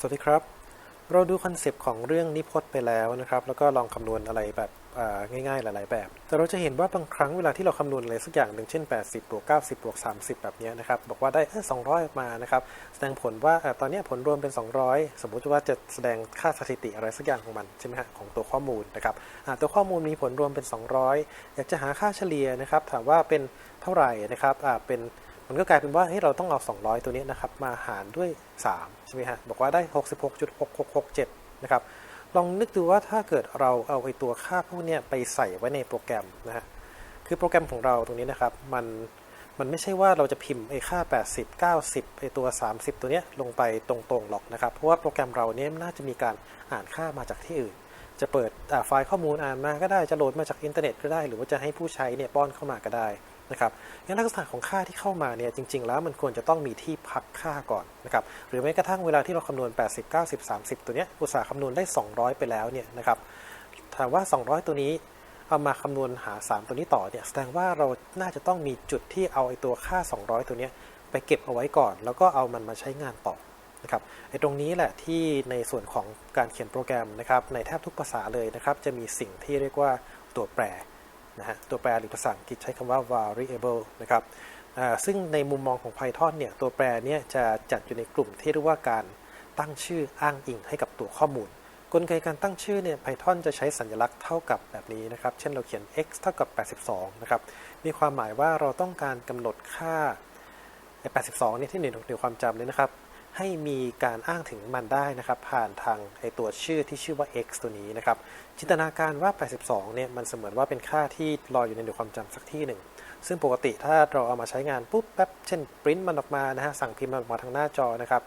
สวัสดีครับ เราดูคอนเซปต์ของเรื่องนิพจน์ไปแล้วนะครับ แล้วก็ลองคำนวณอะไรแบบง่ายๆ หลาย ๆ แบบ แต่เราจะเห็นว่าบางครั้งเวลาที่เราคำนวณอะไรสักอย่างหนึ่งเช่น 80บวก90บวก30 แบบนี้นะครับ บอกว่าได้เออ200 ออกมานะครับ แสดงผลว่าตอนนี้ผลรวมเป็น 200 สมมุติว่าจะแสดงค่าสถิติอะไรสักอย่างของมันใช่ไหมฮะของตัวข้อมูลนะครับตัวข้อมูลมีผลรวมเป็น 200 อยากจะหาค่าเฉลี่ยนะครับ ถามว่าเป็นเท่าไหร่นะครับเป็น มันก็กลายเป็นว่าเฮ้ยเราต้องเอา 200 ตัวนี้นะครับมาหารด้วย 3 ใช่ไหมฮะ บอกว่าได้ 66.6667 นะครับ ลองนึกดูว่าถ้าเกิดเราเอาไอ้ตัวค่าพวกนี้ไปใส่ไว้ในโปรแกรมนะฮะ คือโปรแกรมของเราตรงนี้นะครับ มัน มันไม่ใช่ว่าเราจะพิมพ์ไอ้ค่า 80 90 ไอ้ตัว 30 ตัวเนี้ยลงไปตรงๆหรอกนะครับ เพราะว่าโปรแกรมเราเนี้ยน่าจะมีการอ่านค่ามาจากที่อื่น จะเปิดไฟล์ข้อมูลอ่านมาก็ได้ จะโหลดมาจากอินเทอร์เน็ตก็ได้ หรือว่าจะให้ผู้ใช้เนี่ยป้อนเข้ามาก็ได้ นะครับงั้นลักษณะของค่าที่เข้ามาเนี่ยจริง ๆ แล้วมันควรจะต้องมีที่พักค่าก่อนนะครับหรือแม้กระทั่งเวลาที่เราคำนวณ 80 90 30 ตัวเนี้ยอุตสาห์คำนวณได้ 200 ไปแล้วเนี่ยนะครับถามว่า 200 ตัวนี้เอามาคำนวณหา 3 ตัวนี้ต่อเนี่ยแสดงว่าเราน่าจะต้องมีจุดที่เอาไอ้ตัวค่า 200 ตัวเนี้ยไปเก็บเอาไว้ก่อน แล้วก็เอามันมาใช้งานต่อนะครับไอ้ตรงนี้แหละที่ในส่วนของการเขียนโปรแกรมนะครับในแทบทุกภาษาเลยนะครับจะมีสิ่งที่เรียกว่าตัวแปร นะฮะตัวแปรหรือภาษาอังกฤษใช้คำว่า variable นะครับซึ่งในมุมมองของ Python เนี่ยตัวแปรเนี่ยจะจัดอยู่ในกลุ่มที่เรียกว่าการตั้งชื่ออ้างอิงให้กับตัวข้อมูล กลไกการตั้งชื่อเนี่ย Python จะใช้สัญลักษณ์เท่ากับแบบนี้นะครับ เช่นเราเขียน x เท่ากับ 82 นะครับ มีความหมายว่าเราต้องการกำหนดค่า 82 เนี่ยที่หน่วยหน่วยความจำเนี่ยนะครับ ให้มีการอ้างถึงมันได้นะครับ ผ่านทางไอตัวชื่อที่ชื่อว่า x ตัวนี้นะครับ จินตนาการว่า 82 เนี่ยมันเสมือนว่าเป็นค่าที่ลอยอยู่ในหน่วยความจำสักที่หนึ่ง ซึ่งปกติถ้าเราเอามาใช้งานปุ๊บแป๊บเช่นปริ้นมันออกมานะฮะสั่งพิมพ์มันออกมาทางหน้าจอนะครับ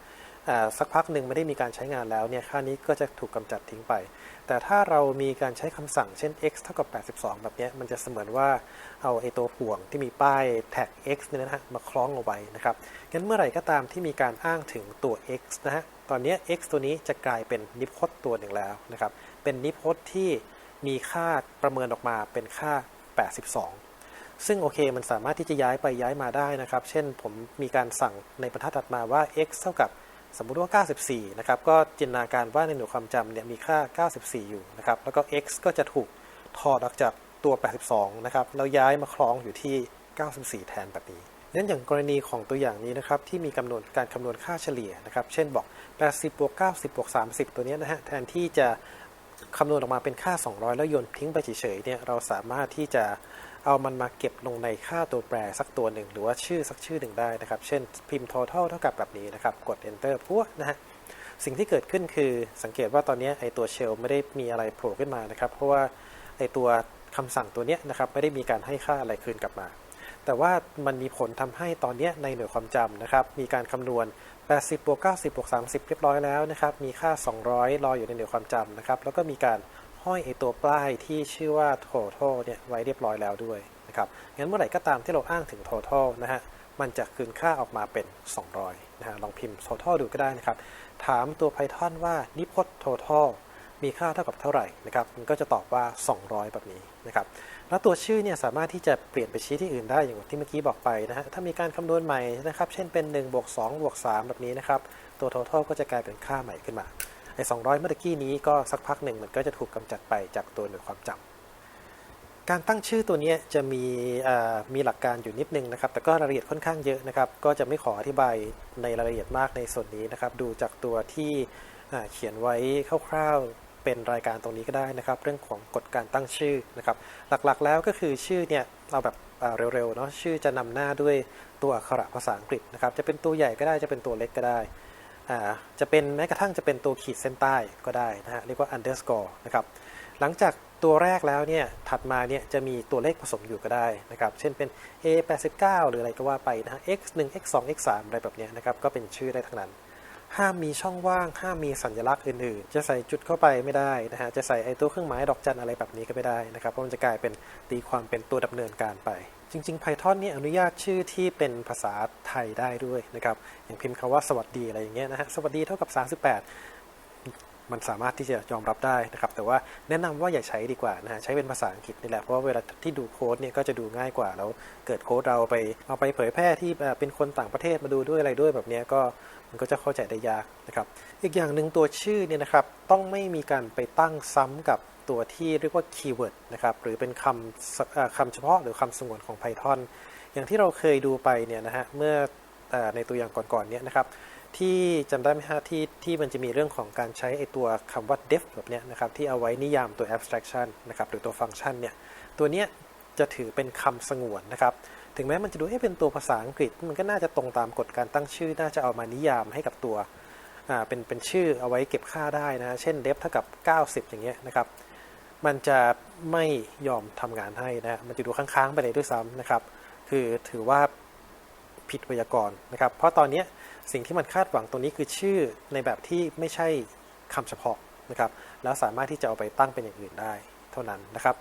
สักพักหนึ่งไม่ได้มีการใช้งานแล้วเนี่ยค่านี้ก็จะถูกกำจัดทิ้งไป แต่ถ้าเรามีการใช้คำสั่งเช่น x เท่ากับ 82 แบบนี้มันจะเสมือนว่าเอาไอตัวห่วงที่มีป้ายแท็ก x เนี่ยนะฮะมาคล้องเอาไว้นะครับงั้นเมื่อไหร่ก็ตามที่มีการอ้างถึงตัว x นะฮะตอนนี้ x ตัวนี้จะกลายเป็นนิพจน์ตัวหนึ่งแล้วนะครับเป็นนิพจน์ที่มีค่าประเมินออกมาเป็นค่า 82 ซึ่งโอเคมันสามารถที่จะย้ายไปย้ายมาได้นะครับ เช่นผมมีการสั่งในบรรทัดถัดมาว่า x เท่ากับ สมมุติว่า 94 นะครับ ก็จินตนาการว่าในหน่วยความจำเนี่ยมีค่า 94 อยู่นะครับ แล้วก็ x ก็จะถูกถอดออกจากตัว 82 นะครับ แล้วย้ายมาคล้องอยู่ที่ 94 แทนแบบนี้นั้นอย่างกรณีของตัวอย่างนี้นะครับที่มีกำหนดการคำนวณค่าเฉลี่ยนะครับ เช่นบอก 80บวก90บวก30 ตัวเนี้ยนะฮะแทนที่จะคำนวณออกมาเป็นค่า 200 แล้วโยนทิ้งไปเฉยๆเนี่ยเราสามารถที่จะ เอามันมาเก็บลงในค่าตัวแปรสักตัวหนึ่ง หรือว่าชื่อสักชื่อหนึ่งได้นะครับ เช่นพิมพ์ total เท่ากับแบบนี้นะครับ กด enter พวกนะฮะสิ่งที่เกิดขึ้นคือสังเกตว่าตอนนี้ไอตัวเชลไม่ได้มีอะไรโผล่ขึ้นมานะครับ เพราะว่าไอตัวคำสั่งตัวเนี้ยนะครับไม่ได้มีการให้ค่าอะไรคืนกลับมา แต่ว่ามันมีผลทำให้ตอนเนี้ยในหน่วยความจำนะครับ มีการคำนวณ 80บวก90บวก30 เรียบร้อยแล้วนะครับ มีค่า 200 รออยู่ในหน่วยความจำนะครับ แล้วก็มีการ ห้อยไอตัวป้ายที่ชื่อว่า total เนี่ยไว้เรียบร้อยแล้วด้วยนะครับงั้นเมื่อไหร่ก็ตามที่เราอ้างถึง total นะฮะมันจะคืนค่าออกมาเป็น 200นะฮะลองพิมพ์ total ดูก็ได้นะครับ ถามตัว Python ว่านิพจน์ total มีค่าเท่ากับเท่าไหร่นะครับ มันก็จะตอบว่า 200 แบบนี้นะครับ แล้วตัวชื่อเนี่ยสามารถที่จะเปลี่ยนไปชี้ที่อื่นได้อย่างที่เมื่อกี้บอกไปนะฮะ ถ้ามีการคำนวณใหม่นะครับ เช่นเป็น1บวก2บวก3แบบนี้นะครับ ตัว total ก็จะกลายเป็นค่าใหม่ขึ้นมา 200 เมื่อกี้นี้ก็สักพักหนึ่งมันก็จะถูกกำจัดไปจากตัวหน่วยความจำการตั้งชื่อตัวนี้จะมีมีหลักการอยู่นิดนึงนะครับ แต่ก็รายละเอียดค่อนข้างเยอะนะครับ ก็จะไม่ขออธิบายในรายละเอียดมากในส่วนนี้นะครับ ดูจากตัวที่เขียนไว้คร่าวๆเป็นรายการตรงนี้ก็ได้นะครับ เรื่องของกฎการตั้งชื่อนะครับ หลักๆแล้วก็คือชื่อเนี่ยเอาแบบเร็วๆเนาะชื่อจะนำหน้าด้วยตัวอักขระภาษาอังกฤษนะครับ จะเป็นตัวใหญ่ก็ได้จะเป็นตัวเล็กก็ได้ จะเป็นแม้กระทั่งจะเป็นตัวขีดเส้นใต้ก็ได้นะฮะเรียกว่า underscore นะครับหลังจากตัวแรกแล้วเนี่ยถัดมาเนี่ยจะมีตัวเลขผสมอยู่ก็ได้นะครับเช่นเป็น a 89หรืออะไรก็ว่าไปนะฮะ x 1 x 2 x 3อะไรแบบนี้นะครับก็เป็นชื่อได้ทั้งนั้น ห้ามมีช่องว่าง ห้ามมีสัญลักษณ์อื่นๆ จะใส่จุดเข้าไปไม่ได้นะฮะจะใส่ไอตัวเครื่องหมายดอกจันอะไรแบบนี้ก็ไม่ได้นะครับเพราะมันจะกลายเป็นตีความเป็นตัวดำเนินการไป จริงๆ Python นี่อนุญาตชื่อที่เป็นภาษาไทยได้ด้วยนะครับ อย่างพิมพ์คำว่าสวัสดีอะไรอย่างเงี้ยนะฮะ สวัสดีเท่ากับ 38 มันสามารถที่จะยอมรับได้นะครับ แต่ว่าแนะนำว่าอย่าใช้ดีกว่านะฮะ ใช้เป็นภาษาอังกฤษนี่แหละ เพราะว่าเวลาที่ดูโค้ดเนี่ยก็จะดูง่ายกว่า แล้วเกิดโค้ดเราไปเอาไปเผยแพร่ที่เอ่อเป็นคนต่างประเทศมาดูด้วยอะไรด้วยแบบเนี้ยก็มันก็จะเข้าใจได้ยากนะครับ อีกอย่างหนึ่งตัวชื่อเนี่ยนะครับต้องไม่มีการไปตั้งซ้ำกับ ตัวที่เรียกว่าคีย์เวิร์ดนะครับหรือเป็นคำคำเฉพาะหรือคำสงวนของ Python อย่างที่เราเคยดูไปเนี่ยนะฮะเมื่อในตัวอย่างก่อนๆเนี่ยนะครับที่จำได้ไหมฮะที่ที่มันจะมีเรื่องของการใช้ไอตัวคำว่า def แบบเนี้ยนะครับที่เอาไว้นิยามตัว abstraction นะครับหรือตัวฟังก์ชันเนี่ยตัวเนี้ยจะถือเป็นคำสงวนนะครับถึงแม้มันจะดูให้เป็นตัวภาษาอังกฤษ มันก็น่าจะตรงตามกฎการตั้งชื่อ น่าจะเอามานิยามให้กับตัวเป็นเป็นชื่อเอาไว้เก็บค่าได้นะฮะเช่น def เท่ากับ 90 อย่างเงี้ยนะครับ มันจะไม่ยอมทำงานให้นะมันจะดูค้างๆไปเลยด้วยซ้ำนะครับ คือถือว่าผิดไวยากรณ์นะครับ เพราะตอนนี้สิ่งที่มันคาดหวังตรงนี้คือชื่อในแบบที่ไม่ใช่คำเฉพาะนะครับ แล้วสามารถที่จะเอาไปตั้งเป็นอย่างอื่นได้เท่านั้นนะครับ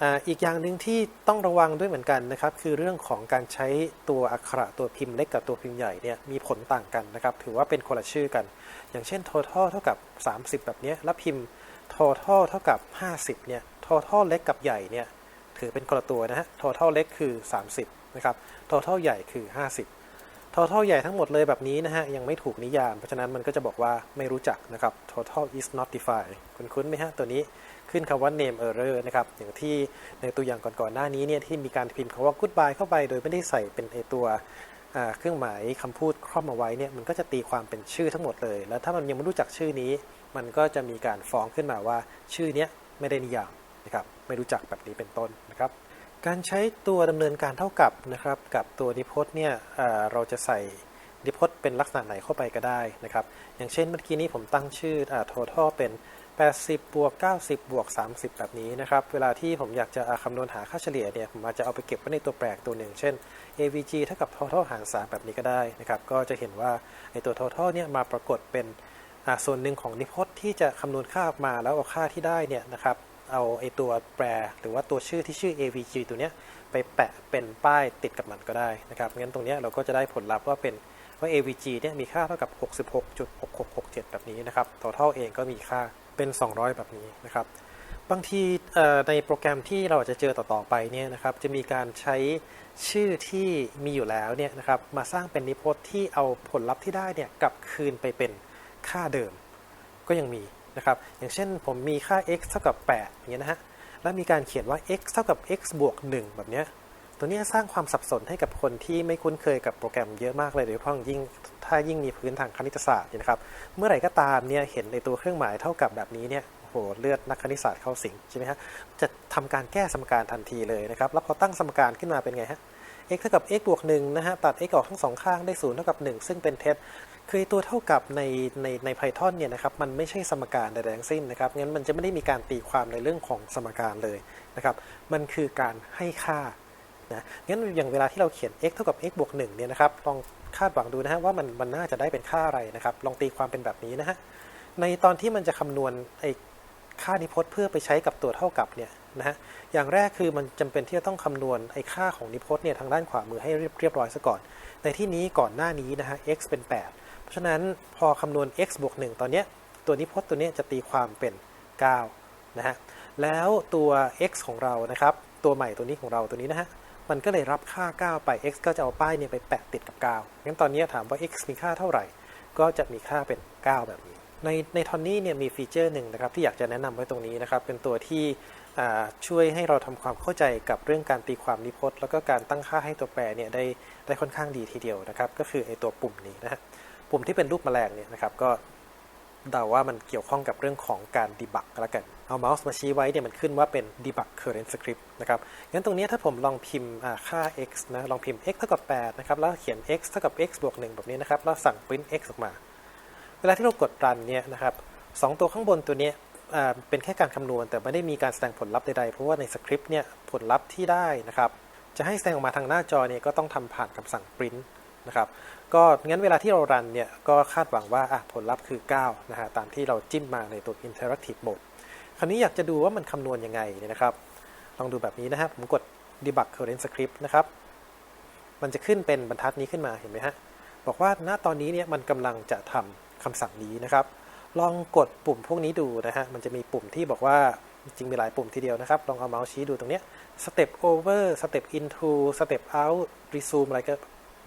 อ่าอีกอย่างหนึ่งที่ต้องระวังด้วยเหมือนกันนะครับ คือเรื่องของการใช้ตัวอักขระตัวพิมพ์เล็กกับตัวพิมพ์ใหญ่เนี่ยมีผลต่างกันนะครับ ถือว่าเป็นคนละชื่อกัน อย่างเช่น total เท่ากับ 30 แบบนี้แล้วพิมพ์ total เท่ากับ 50 เนี่ย total เล็กกับใหญ่เนี่ย ถือเป็นคนละตัวนะฮะ total เล็กคือ 30 นะครับ total ใหญ่คือ 50 total ใหญ่ทั้งหมดเลยแบบนี้นะฮะ ยังไม่ถูกนิยาม เพราะฉะนั้นมันก็จะบอกว่าไม่รู้จักนะครับ total is not defined คุณคุ้นไหมฮะ ตัวนี้ขึ้นคำว่า name error นะครับ อย่างที่ในตัวอย่างก่อนๆหน้านี้เนี่ยที่มีการพิมพ์คำว่า goodbye เข้าไป โดยไม่ได้ใส่เป็นไอตัว เครื่องหมายคำพูดครอบมาไว้เนี่ยมันก็จะตีความเป็นชื่อทั้งหมดเลย แล้วถ้ามันยังไม่รู้จักชื่อนี้ มันก็จะมีการฟ้องขึ้นมาว่าชื่อเนี้ยไม่ได้นิยามนะครับไม่รู้จักแบบนี้เป็นต้นนะครับการใช้ตัวดำเนินการเท่ากับนะครับกับตัวนิพจน์เนี่ยเเราจะใส่นิพจน์เป็นลักษณะไหนเข้าไปก็ได้นะครับอย่างเช่นเมื่อกี้นี้ผมตั้งชื่ออ total เป็น 80บวก90บวก30 แบบนี้นะครับ เวลาที่ผมอยากจะคำนวณหาค่าเฉลี่ยเนี่ย ผมอาจจะเอาไปเก็บไว้ในตัวแปรตัวหนึ่ง เช่น avg เท่ากับ total หาร 3 แบบนี้ก็ได้นะครับ ก็จะเห็นว่าในตัว total เนี่ยมาปรากฏเป็นส่วนหนึ่งของนิพจน์ที่จะคำนวณค่าออกมาแล้วเอาค่าที่ได้เนี่ยนะครับ เอาไอตัวแปรหรือว่าตัวชื่อที่ชื่อ avg ตัวเนี้ยไปแปะเป็นป้ายติดกับมันก็ได้นะครับ งั้นตรงเนี้ยเราก็จะได้ผลลัพธ์ว่าเป็นว่า avg เนี่ยมีค่าเท่ากับ 66.6667 แบบนี้นะครับ total เองก็มีค่า เป็น 200 แบบนี้นะครับ บางทีในโปรแกรมที่เราจะเจอต่อ ๆ ไปเนี่ยนะครับ จะมีการใช้ชื่อที่มีอยู่แล้วเนี่ยนะครับมาสร้างเป็นนิพจน์ที่เอาผลลัพธ์ที่ได้เนี่ยกลับคืนไปเป็นค่าเดิม ก็ยังมีนะครับ อย่างเช่นผมมีค่า x เท่ากับ8อย่างเงี้ยนะฮะ แล้วมีการเขียนว่า x เท่ากับ x บวก1แบบเนี้ย ตัวนี้สร้างความสับสนให้กับคนที่ไม่คุ้นเคยกับโปรแกรมเยอะมากเลยโดยเฉพาะยิ่งถ้ายิ่งมีพื้นทางคณิตศาสตร์นะครับ เมื่อไหร่ก็ตามเนี่ยเห็นในตัวเครื่องหมายเท่ากับแบบนี้เนี่ยโหเลือดนักคณิตศาสตร์เข้าสิงใช่ไหมฮะจะทำการแก้สมการทันทีเลยนะครับ แล้วพอตั้งสมการขึ้นมาเป็นไงฮะ x เท่ากับ x บวก1นะฮะตัด x ออกทั้งสองข้างได้0เท่ากับ 1 ซึ่งเป็นเท็จคือตัวเท่ากับในในใน Python เนี่ยนะครับมันไม่ใช่สมการใดๆทั้งสิ้นนะครับงั้นมันจะไม่ได้มีการตีความในเรื่องของสมการเลยนะครับมันคือการให้ค่า นะงั้นอย่างเวลาที่เราเขียน x เท่ากับ x บวก1เนี่ยนะครับลองคาดหวังดูนะฮะว่ามันมันน่าจะได้เป็นค่าอะไรนะครับ ลองตีความเป็นแบบนี้นะฮะในตอนที่มันจะคำนวณไอ้ค่านิพจน์เพื่อไปใช้กับตัวเท่ากับเนี่ยนะฮะอย่างแรกคือมันจำเป็นที่จะต้องคำนวณไอ้ค่าของนิพจน์เนี่ยทางด้านขวามือให้เรียบเรียบร้อยซะก่อน ในที่นี้ก่อนหน้านี้นะฮะ x เป็น 8 เพราะฉะนั้นพอคำนวณ x บวก1ตอนเนี้ยตัวนิพจน์ตัวเนี้ยจะตีความเป็น 9 นะฮะแล้วตัว x ของเรานะครับ ตัวใหม่ตัวนี้ของเราตัวนี้นะฮะ มันก็เลยรับค่า 9 ไป x ก็จะเอาป้ายเนี่ยไปแปะติดกับ 9 งั้นตอนนี้ถามว่า x มีค่าเท่าไหร่ ก็จะมีค่าเป็น 9 แบบนี้ ในในทอนนี้เนี่ยมีฟีเจอร์หนึ่งนะครับที่อยากจะแนะนำไว้ตรงนี้นะครับ เป็นตัวที่ช่วยให้เราทำความเข้าใจกับเรื่องการตีความนิพจน์แล้วก็การตั้งค่าให้ตัวแปรเนี่ยได้ได้ค่อนข้างดีทีเดียวนะครับ ก็คือไอตัวปุ่มนี้นะฮะปุ่มที่เป็นรูปแมลงเนี่ยนะครับก็ เดาว่ามันเกี่ยวข้องกับเรื่องของการดีบักก็แล้วกัน เอาเมาส์มาชี้ไว้เนี่ยมันขึ้นว่าเป็น debug current script นะครับ งั้นตรงนี้ถ้าผมลองพิมพ์ค่า x นะ ลองพิมพ์ x เท่ากับ8นะครับ แล้วเขียน x เท่ากับ x บวก1แบบนี้นะครับ แล้วสั่ง print x ออกมา เวลาที่เรากดรันเนี่ยนะครับสองตัวข้างบนตัวเนี้ยเป็นแค่การคำนวณ แต่ไม่ได้มีการแสดงผลลัพธ์ใดๆ เพราะว่าในสคริปต์เนี่ยผลลัพธ์ที่ได้นะครับ จะให้แสดงออกมาทางหน้าจอเนี่ยก็ต้องทำผ่านคำสั่ง print นะครับ ก็งั้นเวลาที่เรารันเนี่ยก็คาดหวังว่าผลลัพธ์คือ 9 นะฮะตามที่เราจิ้มมาในตัว interactive mode คราวนี้อยากจะดูว่ามันคำนวณยังไงเนี่ยนะครับ ลองดูแบบนี้นะครับผมกด debug current script นะครับ มันจะขึ้นเป็นบรรทัดนี้ขึ้นมาเห็นไหมฮะบอกว่าณตอนนี้เนี่ยมันกำลังจะทำคำสั่งนี้นะครับ ลองกดปุ่มพวกนี้ดูนะฮะมันจะมีปุ่มที่บอกว่าจริงมีหลายปุ่มทีเดียวนะครับ ลองเอาเมาส์ชี้ดูตรงเนี้ย step over step into step out resume อะไรก็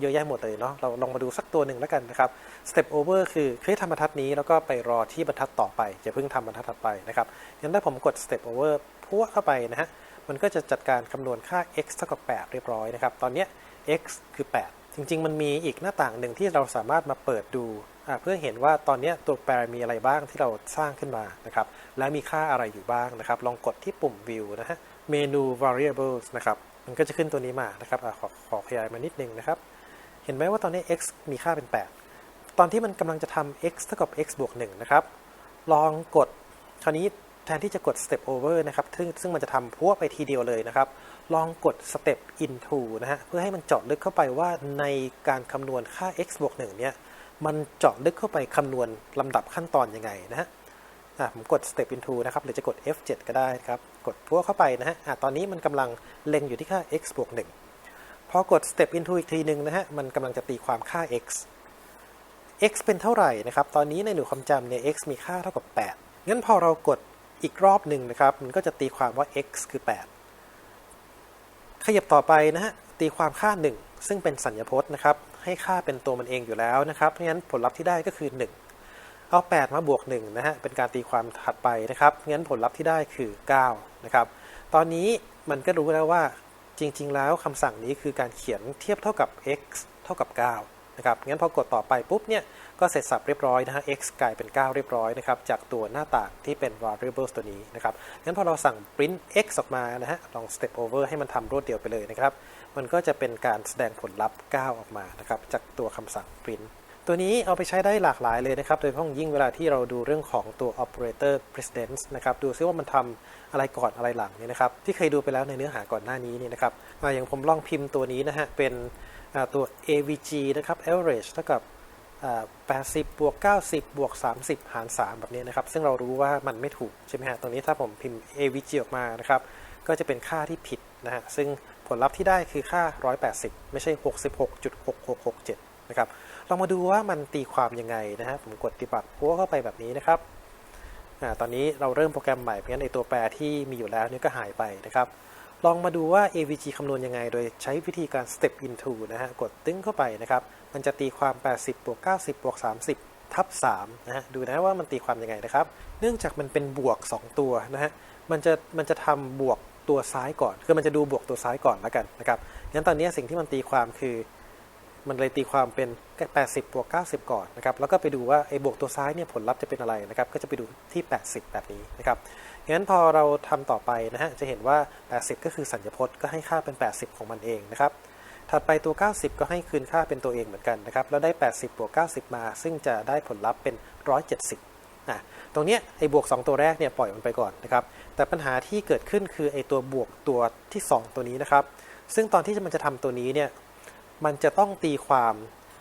เยอะแยะหมดเลยเนาะเราลองมาดูสักตัวหนึ่งแล้วกันนะครับ step over คือเคยทำบรรทัดนี้แล้วก็ไปรอที่บรรทัดต่อไปอย่าเพิ่งทำบรรทัดถัดไปนะครับงั้นถ้าผมกด step over พัวเข้าไปนะฮะมันก็จะจัดการคำนวณค่า x เท่ากับ 8 เรียบร้อยนะครับ ตอนนี้ x คือ 8 จริง ๆ มันมีอีกหน้าต่างหนึ่งที่เราสามารถมาเปิดดูเพื่อเห็นว่าตอนนี้ตัวแปรมีอะไรบ้างที่เราสร้างขึ้นมานะครับ และมีค่าอะไรอยู่บ้างนะครับ ลองกดที่ปุ่ม view นะฮะ เมนู variables นะครับ มันก็จะขึ้นตัวนี้มานะครับอขอขอขยายมานิดนึงนะครับ เห็นไหมว่าตอนนี้ x มีค่าเป็น 8 ตอนที่มันกำลังจะทำ x เท่ากับ x บวก1นะครับ ลองกด คราวนี้แทนที่จะกด step over นะครับ ซึ่งซึ่งมันจะทำพวกไปทีเดียวเลยนะครับ ลองกด step into นะฮะ เพื่อให้มันเจาะลึกเข้าไปว่าในการคำนวณค่า x บวก1เนี่ย มันเจาะลึกเข้าไปคำนวณลำดับขั้นตอนยังไงนะฮะผมกด step into นะครับ หรือจะกด F7 ก็ได้ครับ กดพวกเข้าไปนะฮะอะตอนนี้มันกำลังเล็งอยู่ที่ค่า x บวก1 พอกด step into อีกทีหนึ่งนะฮะ มันกำลังจะตีความค่า x x เป็นเท่าไหร่นะครับ ตอนนี้ในหน่วยความจำเนี่ย x มีค่าเท่ากับ 8 งั้นพอเรากดอีกรอบหนึ่งนะครับ มันก็จะตีความว่า x คือ 8 ขยับต่อไปนะฮะ ตีความค่า 1 ซึ่งเป็นสัญญพจน์นะครับ ให้ค่าเป็นตัวมันเองอยู่แล้วนะครับ เพราะฉะนั้นผลลัพธ์ที่ได้ก็คือ 1 เอา 8 มาบวก1นะฮะ เป็นการตีความถัดไปนะครับ งั้นผลลัพธ์ที่ได้คือ 9 นะครับ ตอนนี้มันก็รู้แล้วว่า จริง ๆ แล้วคำสั่งนี้คือการเขียนเทียบเท่ากับ x เท่ากับ 9 นะครับ งั้นพอกดต่อไปปุ๊บเนี่ยก็เสร็จสับเรียบร้อยนะฮะ x กลายเป็น 9 เรียบร้อยนะครับจากตัวหน้าต่างที่เป็น variables ตัวนี้นะครับ งั้นพอเราสั่ง print x ออกมานะฮะลอง step over ให้มันทำรวดเดียวไปเลยนะครับ มันก็จะเป็นการแสดงผลลัพธ์ 9 ออกมานะครับจากตัวคำสั่ง print ตัวนี้เอาไปใช้ได้หลากหลายเลยนะครับ โดยเฉพาะยิ่งเวลาที่เราดูเรื่องของตัว operator precedence นะครับ ดูซิว่ามันทำ อะไรก่อนอะไรหลังเนี่ยนะครับที่เคยดูไปแล้วในเนื้อหาก่อนหน้านี้เนี่ยนะครับอ่าอย่างผมลองพิมพ์ตัวนี้นะฮะเป็นตัว avg นะครับ average เท่ากับ80 บวก 90 บวก 30 หาร 3 แบบนี้นะครับ ซึ่งเรารู้ว่ามันไม่ถูก ใช่ไหมฮะ ตรงนี้ถ้าผมพิมพ์ avg ออกมานะครับ ก็จะเป็นค่าที่ผิดนะฮะ ซึ่งผลลัพธ์ที่ได้คือค่า 180 ไม่ใช่ 66.6667 นะครับลองมาดูว่ามันตีความยังไงนะฮะ ผมกดติบัตพัวเข้าไปแบบนี้นะครับ ตอนนี้เราเริ่มโปรแกรมใหม่เพราะฉะนั้นไอตัวแปรที่มีอยู่แล้วนี่ก็หายไปนะครับ ลองมาดูว่า AVG คำนวณยังไง โดยใช้วิธีการ step into นะฮะ กดตึ้งเข้าไปนะครับ มันจะตีความ 80บวก90บวก30 ทับ3นะฮะ ดูนะว่ามันตีความยังไงนะครับ เนื่องจากมันเป็นบวก 2 ตัวนะฮะ มันจะ มันจะทำบวกตัวซ้ายก่อน คือมันจะดูบวกตัวซ้ายก่อนแล้วกันนะครับ งั้นตอนนี้สิ่งที่มันตีความคือ มันเลยตีความเป็น 80บวก90 ก่อนนะครับแล้วก็ไปดูว่าไอ้บวกตัวซ้ายเนี่ยผลลัพธ์จะเป็นอะไรนะครับก็จะไปดูที่ 80 แบบนี้นะครับงั้นพอเราทำต่อไปนะฮะจะเห็นว่า 80 ก็คือสัญญพจน์ก็ให้ค่าเป็น 80 ของมันเองนะครับถัดไปตัว 90 ก็ให้คืนค่าเป็นตัวเองเหมือนกันนะครับแล้วได้ 80 บวก 90 มา ซึ่งจะได้ผลลัพธ์เป็น 170นะตรงเนี้ยไอ้บวก 2 ตัวแรกเนี่ยปล่อยมันไปก่อนนะครับแต่ปัญหาที่เกิดขึ้นคือไอ้ตัวบวกตัวที่ 2 ตัวนี้นะครับ ซึ่งตอนที่มันจะทำตัวนี้เนี่ยมันจะต้องตีความ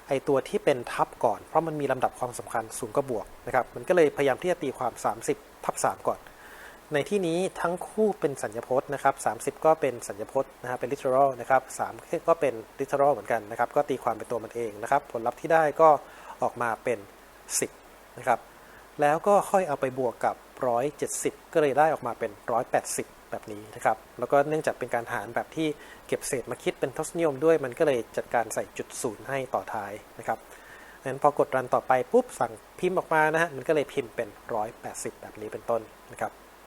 ไอตัวที่เป็นทับก่อน เพราะมันมีลำดับความสำคัญสูงกว่าบวกนะครับ มันก็เลยพยายามที่จะตีความ 30 ทับ 3 ก่อน ในที่นี้ทั้งคู่เป็นสัญญพจน์นะครับ30 ก็เป็นสัญญพจน์นะฮะเป็น literal นะครับ3ก็เป็น literal เหมือนกันนะครับ ก็ตีความเป็นตัวมันเองนะครับ ผลลัพธ์ที่ได้ก็ออกมาเป็น 10 นะครับ แล้วก็ค่อยเอาไปบวกกับ 170 ก็เลยได้ออกมาเป็น 180 แบบนี้นะครับ แล้วก็เนื่องจากเป็นการหารแบบที่เก็บเศษมาคิดเป็นทศนิยมด้วย มันก็เลยจัดการใส่จุดศูนย์ให้ต่อท้ายนะครับงั้นพอกดรันต่อไปปุ๊บสั่งพิมพ์ออกมานะฮะมันก็เลยพิมพ์เป็น 180 แบบนี้เป็นต้นนะครับ